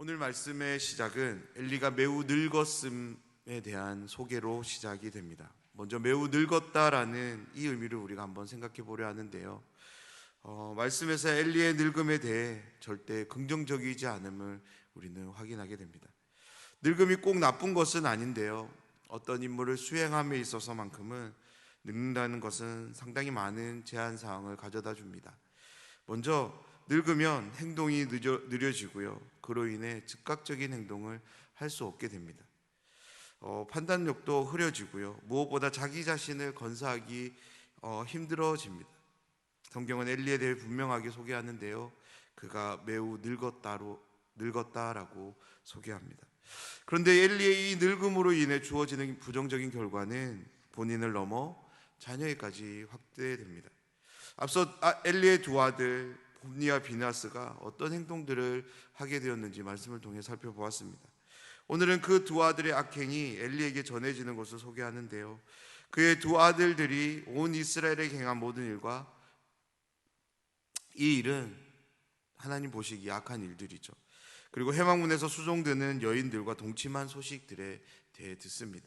오늘 말씀의 시작은 엘리가 매우 늙었음에 대한 소개로 시작이 됩니다. 먼저 매우 늙었다라는 이 의미를 우리가 한번 생각해 보려 하는데요. 어, 말씀에서 엘리의 늙음에 대해 절대 긍정적이지 않음을 우리는 확인하게 됩니다. 늙음이 꼭 나쁜 것은 아닌데요. 어떤 임무를 수행함에 있어서만큼은 늙는다는 것은 상당히 많은 제한 사항을 가져다 줍니다. 먼저 늙으면 행동이 늦어, 느려지고요. 그로 인해 즉각적인 행동을 할 수 없게 됩니다. 어, 판단력도 흐려지고요. 무엇보다 자기 자신을 건사하기 어, 힘들어집니다. 성경은 엘리에 대해 분명하게 소개하는데요. 그가 매우 늙었다로 늙었다라고 소개합니다. 그런데 엘리의 이 늙음으로 인해 주어지는 부정적인 결과는 본인을 넘어 자녀에까지 확대됩니다. 앞서 아, 엘리의 두 아들 홈니와 비나스가 어떤 행동들을 하게 되었는지 말씀을 통해 살펴보았습니다. 오늘은 그 두 아들의 악행이 엘리에게 전해지는 것을 소개하는데요. 그의 두 아들들이 온 이스라엘에 행한 모든 일과 이 일은 하나님 보시기에 악한 일들이죠. 그리고 해망문에서 수종드는 여인들과 동침한 소식들에 대해 듣습니다.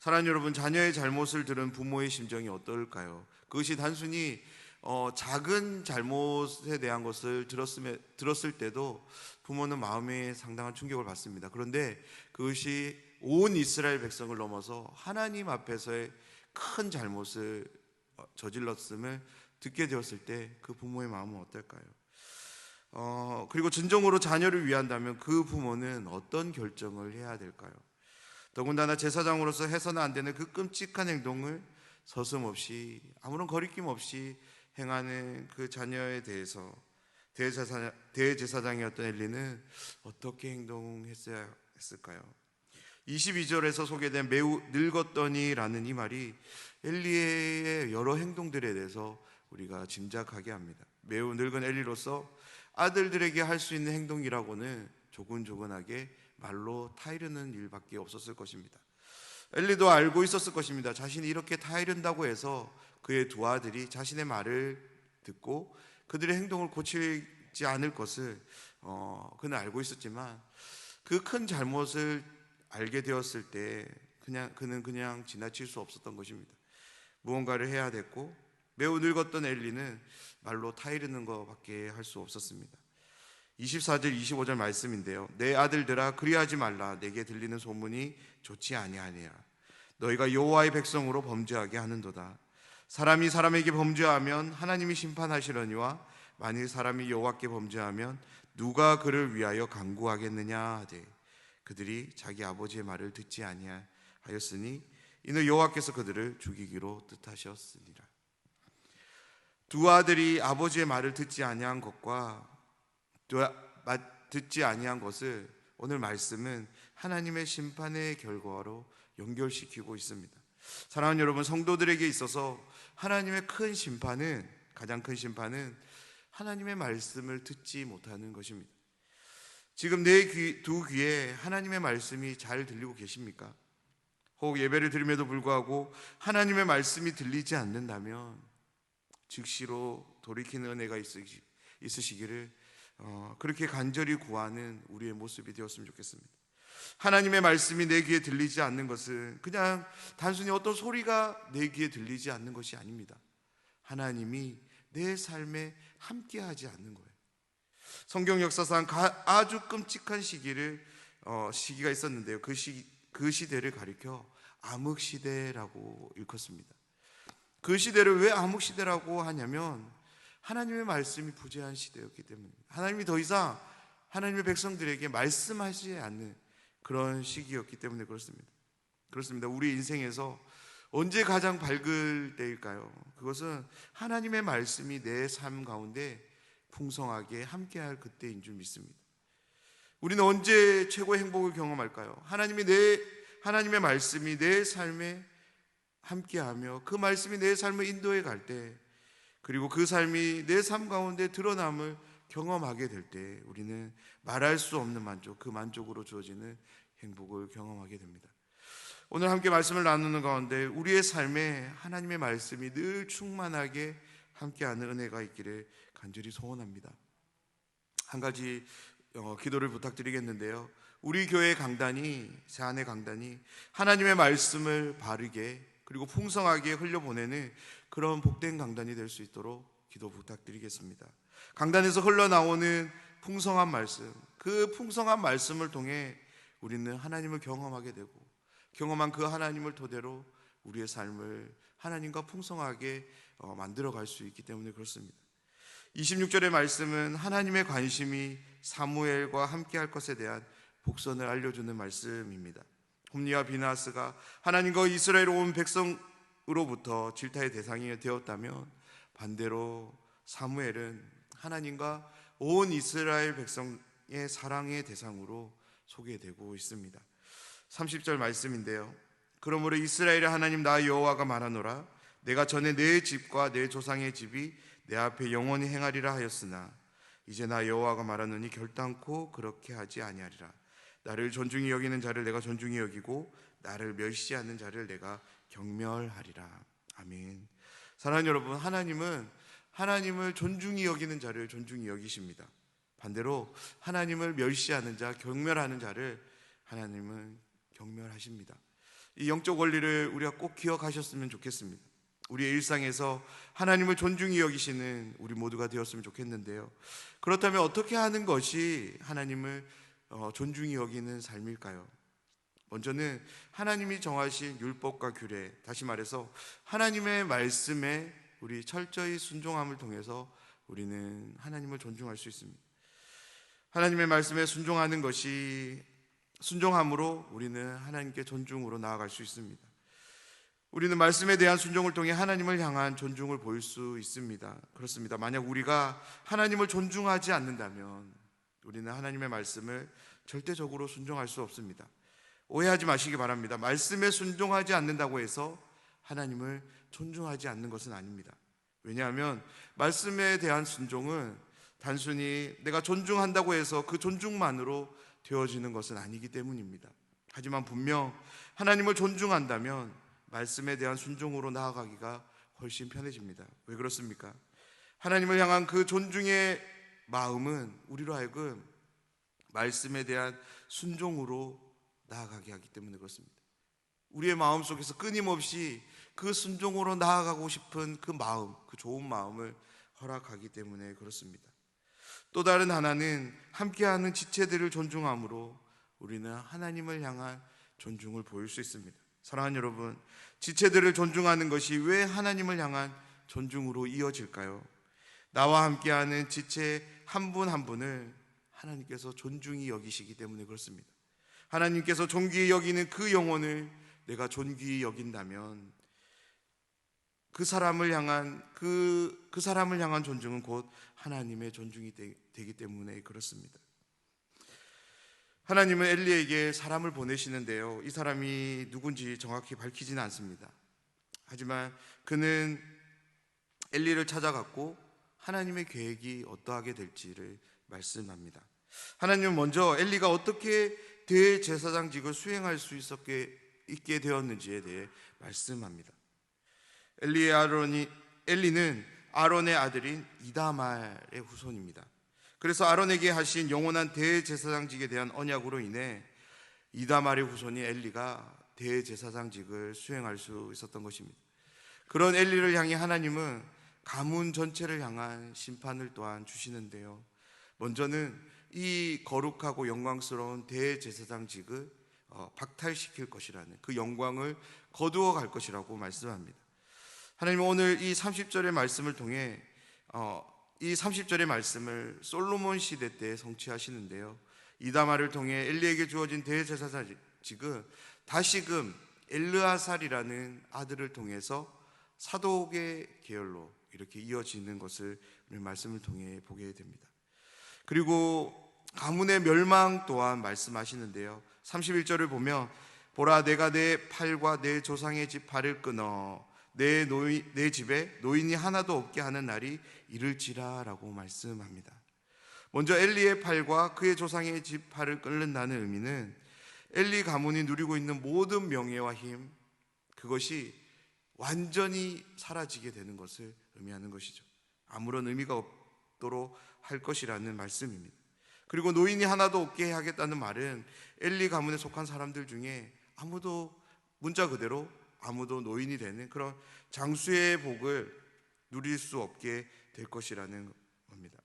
사랑하는 여러분, 자녀의 잘못을 들은 부모의 심정이 어떨까요? 그것이 단순히 어, 작은 잘못에 대한 것을 들었음에, 들었을 때도 부모는 마음에 상당한 충격을 받습니다. 그런데 그것이 온 이스라엘 백성을 넘어서 하나님 앞에서의 큰 잘못을 어, 저질렀음을 듣게 되었을 때 그 부모의 마음은 어떨까요? 어, 그리고 진정으로 자녀를 위한다면 그 부모는 어떤 결정을 해야 될까요? 더군다나 제사장으로서 해서는 안 되는 그 끔찍한 행동을 서슴없이 아무런 거리낌 없이 행하는 그 자녀에 대해서 대제사장, 대제사장이었던 엘리는 어떻게 행동했어야 했을까요? 22절에서 소개된 매우 늙었더니라는 이 말이 엘리의 여러 행동들에 대해서 우리가 짐작하게 합니다. 매우 늙은 엘리로서 아들들에게 할 수 있는 행동이라고는 조근조근하게 말로 타이르는 일밖에 없었을 것입니다. 엘리도 알고 있었을 것입니다. 자신이 이렇게 타이른다고 해서 그의 두 아들이 자신의 말을 듣고 그들의 행동을 고치지 않을 것을 어, 그는 알고 있었지만 그 큰 잘못을 알게 되었을 때 그냥 그는 그냥 지나칠 수 없었던 것입니다. 무언가를 해야 됐고 매우 늙었던 엘리는 말로 타이르는 것밖에 할 수 없었습니다. 24절 25절 말씀인데요. 내 아들들아 그리하지 말라 내게 들리는 소문이 좋지 아니하니라. 너희가 여호와의 백성으로 범죄하게 하는도다. 사람이 사람에게 범죄하면 하나님이 심판하시려니와 만일 사람이 여호와께 범죄하면 누가 그를 위하여 강구하겠느냐 하되 그들이 자기 아버지의 말을 듣지 아니하였으니 이는 여호와께서 그들을 죽이기로 뜻하셨으니라. 두 아들이 아버지의 말을 듣지 아니한 것과 듣지 아니한 것을 오늘 말씀은 하나님의 심판의 결과로 연결시키고 있습니다. 사랑하는 여러분, 성도들에게 있어서 하나님의 큰 심판은 가장 큰 심판은 하나님의 말씀을 듣지 못하는 것입니다. 지금 내 두 귀에 하나님의 말씀이 잘 들리고 계십니까? 혹 예배를 드림에도 불구하고 하나님의 말씀이 들리지 않는다면 즉시로 돌이키는 은혜가 있으시기를 어, 그렇게 간절히 구하는 우리의 모습이 되었으면 좋겠습니다. 하나님의 말씀이 내 귀에 들리지 않는 것은 그냥 단순히 어떤 소리가 내 귀에 들리지 않는 것이 아닙니다. 하나님이 내 삶에 함께 하지 않는 거예요. 성경 역사상 아주 끔찍한 시기를 어, 시기가 있었는데요. 그 시, 그 시대를 가리켜 암흑 시대라고 일컫습니다. 그 시대를 왜 암흑 시대라고 하냐면 하나님의 말씀이 부재한 시대였기 때문입니다. 하나님이 더 이상 하나님의 백성들에게 말씀하지 않는 그런 시기였기 때문에 그렇습니다. 그렇습니다. 우리 인생에서 언제 가장 밝을 때일까요? 그것은 하나님의 말씀이 내 삶 가운데 풍성하게 함께할 그때인 줄 믿습니다. 우리는 언제 최고의 행복을 경험할까요? 하나님이 내 하나님의 말씀이 내 삶에 함께하며 그 말씀이 내 삶을 인도해 갈 때, 그리고 그 삶이 내 삶 가운데 드러남을 경험하게 될 때, 우리는 말할 수 없는 만족, 그 만족으로 주어지는 행복을 경험하게 됩니다. 오늘 함께 말씀을 나누는 가운데 우리의 삶에 하나님의 말씀이 늘 충만하게 함께하는 은혜가 있기를 간절히 소원합니다. 한 가지 어, 기도를 부탁드리겠는데요. 우리 교회 강단이 새한의 강단이 하나님의 말씀을 바르게 그리고 풍성하게 흘려보내는 그런 복된 강단이 될 수 있도록 기도 부탁드리겠습니다. 강단에서 흘러나오는 풍성한 말씀, 그 풍성한 말씀을 통해 우리는 하나님을 경험하게 되고 경험한 그 하나님을 토대로 우리의 삶을 하나님과 풍성하게 어, 만들어 갈 수 있기 때문에 그렇습니다. 26절의 말씀은 하나님의 관심이 사무엘과 함께 할 것에 대한 복선을 알려주는 말씀입니다. 홈리와 비나스가 하나님과 이스라엘 온 백성으로부터 질타의 대상이 되었다면 반대로 사무엘은 하나님과 온 이스라엘 백성의 사랑의 대상으로 소개되고 있습니다. 30절 말씀인데요. 그러므로 이스라엘의 하나님 나 여호와가 말하노라 내가 전에 내 집과 내 조상의 집이 내 앞에 영원히 행하리라 하였으나 이제 나 여호와가 말하노니 결단코 그렇게 하지 아니하리라 나를 존중히 여기는 자를 내가 존중히 여기고 나를 멸시하는 자를 내가 경멸하리라 아멘 사랑하는 여러분 하나님은 하나님을 존중히 여기는 자를 존중히 여기십니다 반대로 하나님을 멸시하는 자 경멸하는 자를 하나님은 경멸하십니다 이 영적 원리를 우리가 꼭 기억하셨으면 좋겠습니다 우리의 일상에서 하나님을 존중히 여기시는 우리 모두가 되었으면 좋겠는데요. 그렇다면 어떻게 하는 것이 하나님을 어, 존중히 여기는 삶일까요? 먼저는 하나님이 정하신 율법과 규례, 다시 말해서 하나님의 말씀에 우리 철저히 순종함을 통해서 우리는 하나님을 존중할 수 있습니다. 하나님의 말씀에 순종하는 것이 순종함으로 우리는 하나님께 존중으로 나아갈 수 있습니다. 우리는 말씀에 대한 순종을 통해 하나님을 향한 존중을 보일 수 있습니다. 그렇습니다. 만약 우리가 하나님을 존중하지 않는다면 우리는 하나님의 말씀을 절대적으로 순종할 수 없습니다. 오해하지 마시기 바랍니다. 말씀에 순종하지 않는다고 해서 하나님을 존중하지 않는 것은 아닙니다. 왜냐하면 말씀에 대한 순종은 단순히 내가 존중한다고 해서 그 존중만으로 되어지는 것은 아니기 때문입니다. 하지만 분명 하나님을 존중한다면 말씀에 대한 순종으로 나아가기가 훨씬 편해집니다. 왜 그렇습니까? 하나님을 향한 그 존중의 마음은 우리로 하여금 말씀에 대한 순종으로 나아가게 하기 때문에 그렇습니다. 우리의 마음 속에서 끊임없이 그 순종으로 나아가고 싶은 그 마음, 그 좋은 마음을 허락하기 때문에 그렇습니다. 또 다른 하나는 함께하는 지체들을 존중함으로 우리는 하나님을 향한 존중을 보일 수 있습니다. 사랑하는 여러분, 지체들을 존중하는 것이 왜 하나님을 향한 존중으로 이어질까요? 나와 함께하는 지체 한 분 한 분을 하나님께서 존중히 여기시기 때문에 그렇습니다. 하나님께서 존귀히 여기는 그 영혼을 내가 존귀히 여긴다면 그 사람을 향한 그, 그 사람을 향한 존중은 곧 하나님의 존중이 되, 되기 때문에 그렇습니다. 하나님은 엘리에게 사람을 보내시는데요. 이 사람이 누군지 정확히 밝히지는 않습니다. 하지만 그는 엘리를 찾아갔고 하나님의 계획이 어떠하게 될지를 말씀합니다. 하나님은 먼저 엘리가 어떻게 대제사장직을 수행할 수 있었게 있게 되었는지에 대해 말씀합니다. 엘리의 아론이 엘리는 아론의 아들인 이다말의 후손입니다. 그래서 아론에게 하신 영원한 대제사장직에 대한 언약으로 인해 이다말의 후손이 엘리가 대제사장직을 수행할 수 있었던 것입니다. 그런 엘리를 향해 하나님은 가문 전체를 향한 심판을 또한 주시는데요. 먼저는 이 거룩하고 영광스러운 대제사장직을 어, 박탈시킬 것이라는 그 영광을 거두어 갈 것이라고 말씀합니다. 하나님은 오늘 이 30절의 말씀을 통해 어, 이 30절의 말씀을 솔로몬 시대 때 성취하시는데요. 이다마를 통해 엘리에게 주어진 대제사장직은 다시금 엘르아살이라는 아들을 통해서 사독의 계열로 이렇게 이어지는 것을 오늘 말씀을 통해 보게 됩니다. 그리고 가문의 멸망 또한 말씀하시는데요. 31절을 보면 보라 내가 내 팔과 내 조상의 집 팔을 끊어 내, 노인, 내 집에 노인이 하나도 없게 하는 날이 이를지라라고 말씀합니다. 먼저 엘리의 팔과 그의 조상의 집 팔을 끊는다는 의미는 엘리 가문이 누리고 있는 모든 명예와 힘 그것이 완전히 사라지게 되는 것을 의미하는 것이죠. 아무런 의미가 없도록 할 것이라는 말씀입니다. 그리고 노인이 하나도 없게 하겠다는 말은 엘리 가문에 속한 사람들 중에 아무도 문자 그대로 아무도 노인이 되는 그런 장수의 복을 누릴 수 없게 될 것이라는 겁니다.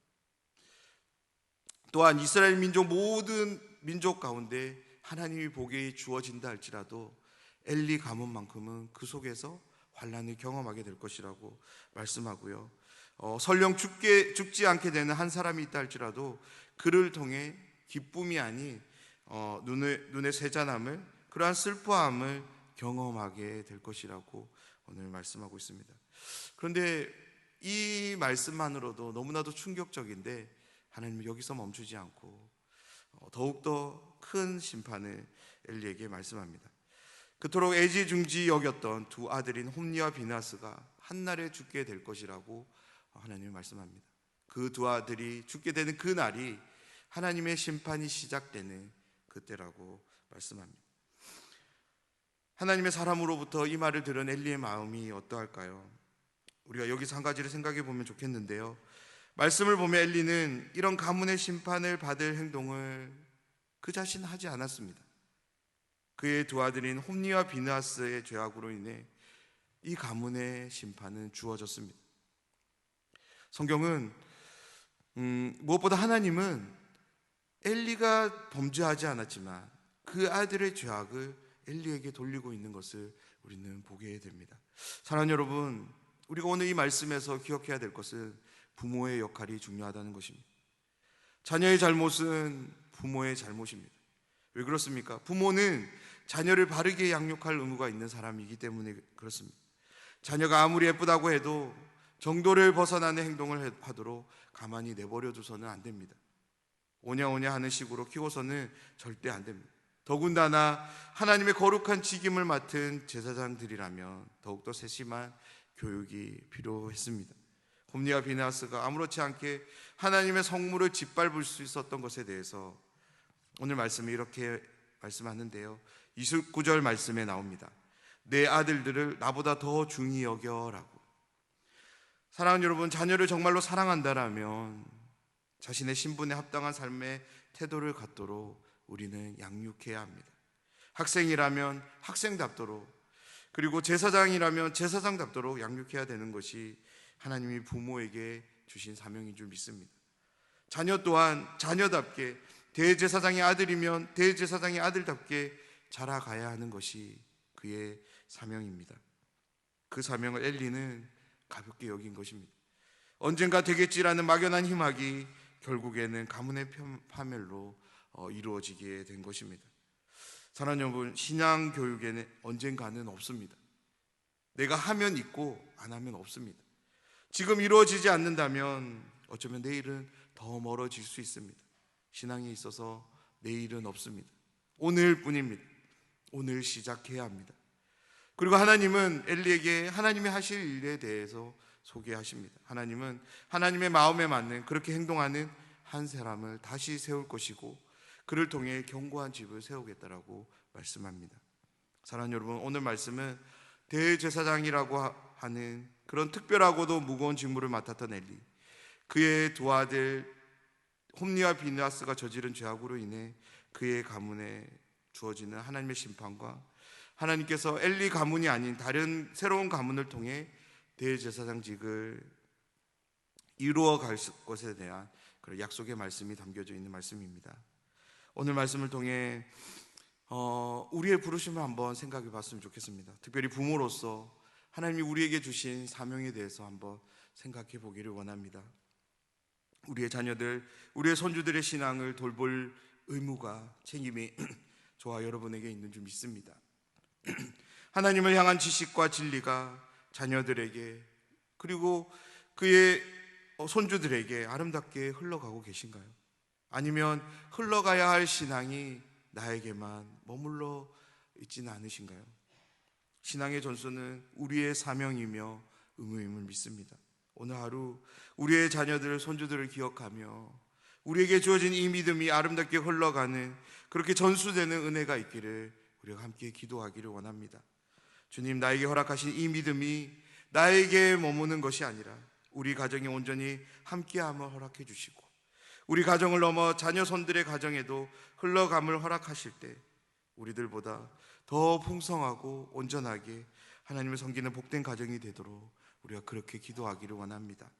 또한 이스라엘 민족 모든 민족 가운데 하나님이 복이 주어진다 할지라도 엘리 가문만큼은 그 속에서 환란을 경험하게 될 것이라고 말씀하고요. 어, 설령 죽게 죽지 않게 되는 한 사람이 있다 할지라도 그를 통해 기쁨이 아닌 어, 눈의 눈의 세잔함을 그러한 슬퍼함을 경험하게 될 것이라고 오늘 말씀하고 있습니다. 그런데 이 말씀만으로도 너무나도 충격적인데 하나님은 여기서 멈추지 않고 어, 더욱더 큰 심판을 엘리에게 말씀합니다. 그토록 애지중지 여겼던 두 아들인 홈니와 비나스가 한날에 죽게 될 것이라고 하나님이 말씀합니다. 그 두 아들이 죽게 되는 그 날이 하나님의 심판이 시작되는 그때라고 말씀합니다. 하나님의 사람으로부터 이 말을 들은 엘리의 마음이 어떠할까요? 우리가 여기서 한 가지를 생각해 보면 좋겠는데요. 말씀을 보면 엘리는 이런 가문의 심판을 받을 행동을 그 자신 하지 않았습니다. 그의 두 아들인 홈니와 비나스의 죄악으로 인해 이 가문의 심판은 주어졌습니다. 성경은 음, 무엇보다 하나님은 엘리가 범죄하지 않았지만 그 아들의 죄악을 엘리에게 돌리고 있는 것을 우리는 보게 됩니다. 사랑하는 여러분, 우리가 오늘 이 말씀에서 기억해야 될 것은 부모의 역할이 중요하다는 것입니다. 자녀의 잘못은 부모의 잘못입니다. 왜 그렇습니까? 부모는 자녀를 바르게 양육할 의무가 있는 사람이기 때문에 그렇습니다. 자녀가 아무리 예쁘다고 해도 정도를 벗어나는 행동을 하도록 가만히 내버려 두서는 안 됩니다. 오냐오냐 하는 식으로 키워서는 절대 안 됩니다. 더군다나 하나님의 거룩한 직임을 맡은 제사장들이라면 더욱더 세심한 교육이 필요했습니다. 홈리와 비나스가 아무렇지 않게 하나님의 성물을 짓밟을 수 있었던 것에 대해서 오늘 말씀이 이렇게 말씀하는데요. 29절 말씀에 나옵니다. 내 아들들을 나보다 더 중히 여겨라고. 사랑하는 여러분, 자녀를 정말로 사랑한다라면 자신의 신분에 합당한 삶의 태도를 갖도록 우리는 양육해야 합니다. 학생이라면 학생답도록 그리고 제사장이라면 제사장답도록 양육해야 되는 것이 하나님이 부모에게 주신 사명인 줄 믿습니다. 자녀 또한 자녀답게 대제사장의 아들이면 대제사장의 아들답게 자라가야 하는 것이 그의 사명입니다. 그 사명을 엘리는 가볍게 여긴 것입니다. 언젠가 되겠지라는 막연한 희망이 결국에는 가문의 파멸로 어, 이루어지게 된 것입니다. 사랑하는 여러분, 신앙 교육에는 언젠가는 없습니다. 내가 하면 있고 안 하면 없습니다. 지금 이루어지지 않는다면 어쩌면 내일은 더 멀어질 수 있습니다. 신앙에 있어서 내일은 없습니다. 오늘 뿐입니다. 오늘 시작해야 합니다. 그리고 하나님은 엘리에게 하나님이 하실 일에 대해서 소개하십니다. 하나님은 하나님의 마음에 맞는 그렇게 행동하는 한 사람을 다시 세울 것이고 그를 통해 견고한 집을 세우겠다라고 말씀합니다. 사랑하는 여러분, 오늘 말씀은 대제사장이라고 하는 그런 특별하고도 무거운 직무를 맡았던 엘리, 그의 두 아들 홈리와 비나스가 저지른 죄악으로 인해 그의 가문에 주어지는 하나님의 심판과 하나님께서 엘리 가문이 아닌 다른 새로운 가문을 통해 대제사장직을 이루어 갈 것에 대한 그런 약속의 말씀이 담겨져 있는 말씀입니다. 오늘 말씀을 통해 어, 우리의 부르심을 한번 생각해 봤으면 좋겠습니다. 특별히 부모로서 하나님이 우리에게 주신 사명에 대해서 한번 생각해 보기를 원합니다. 우리의 자녀들, 우리의 손주들의 신앙을 돌볼 의무가 책임이 저와 여러분에게 있는 줄 믿습니다. 하나님을 향한 지식과 진리가 자녀들에게 그리고 그의 손주들에게 아름답게 흘러가고 계신가요? 아니면 흘러가야 할 신앙이 나에게만 머물러 있지는 않으신가요? 신앙의 전수는 우리의 사명이며 의무임을 믿습니다. 오늘 하루 우리의 자녀들, 손주들을 기억하며 우리에게 주어진 이 믿음이 아름답게 흘러가는 그렇게 전수되는 은혜가 있기를 우리가 함께 기도하기를 원합니다. 주님, 나에게 허락하신 이 믿음이 나에게 머무는 것이 아니라 우리 가정이 온전히 함께함을 허락해 주시고 우리 가정을 넘어 자녀 손들의 가정에도 흘러감을 허락하실 때 우리들보다 더 풍성하고 온전하게 하나님을 섬기는 복된 가정이 되도록 우리가 그렇게 기도하기를 원합니다.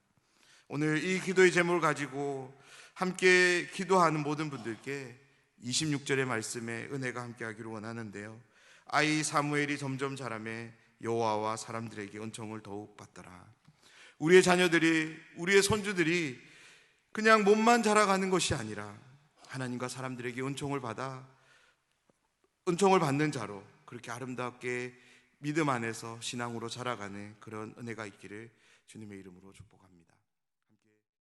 오늘 이 기도의 제목을 가지고 함께 기도하는 모든 분들께 26절의 말씀에 은혜가 함께 하기를 원하는데요. 아이 사무엘이 점점 자라매 여호와와 사람들에게 은총을 더욱 받더라. 우리의 자녀들이 우리의 손주들이 그냥 몸만 자라가는 것이 아니라 하나님과 사람들에게 은총을 받아 은총을 받는 자로 그렇게 아름답게 믿음 안에서 신앙으로 자라가는 그런 은혜가 있기를 주님의 이름으로 축복합니다.